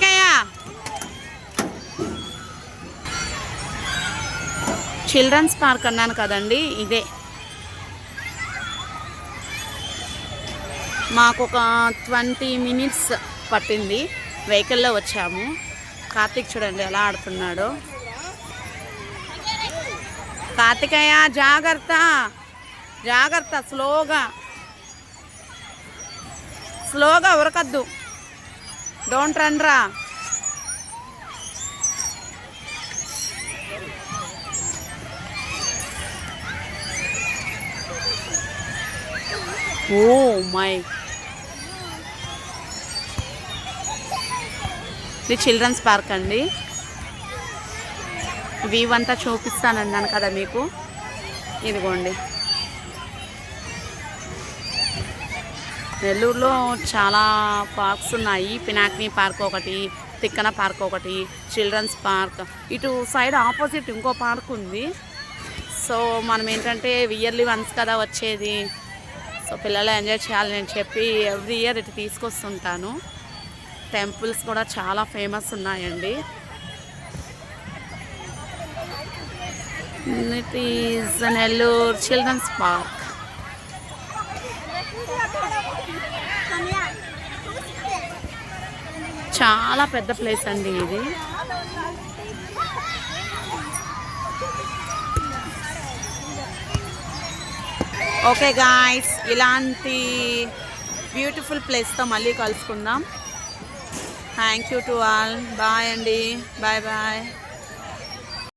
Karthikeya children's park అన్నాను కదండి ఇదే. మాకు ఒక ట్వంటీ మినిట్స్ పట్టింది వెహికల్లో వచ్చాము. కార్తిక్ చూడండి ఎలా ఆడుతున్నాడో. కార్తికేయ జాగ్రత్త జాగ్రత్త స్లోగా. స్లోగా ఉరకద్దు. డోంట్ రన్ రా ఓ మై ఇది చిల్డ్రన్స్ పార్క్ అండి. వ్యూ అంతా చూపిస్తానన్నాను కదా మీకు. ఇదిగోండి. నెల్లూరులో చాలా పార్క్స్ ఉన్నాయి. పినాకిని పార్క్ ఒకటి తిక్కన పార్క్ ఒకటి చిల్డ్రన్స్ పార్క్. ఇటు సైడ్ ఆపోజిట్ ఇంకో పార్క్ ఉంది. సో మనం ఏంటంటే ఇయర్లీ వన్స్ కదా వచ్చేది. సో పిల్లలు ఎంజాయ్ చేయాలని చెప్పి ఎవ్రీ ఇయర్ ఇటు తీసుకొస్తుంటాను. టెంపుల్స్ కూడా చాలా ఫేమస్ ఉన్నాయండి. It is Nellore children's park. చాలా పెద్ద ప్లేస్ అండి ఇది. ఓకే గాయస్ ఇలాంటి బ్యూటిఫుల్ ప్లేస్తో మళ్ళీ కలుసుకుందాం. Thank you to all bye అండి. Bye bye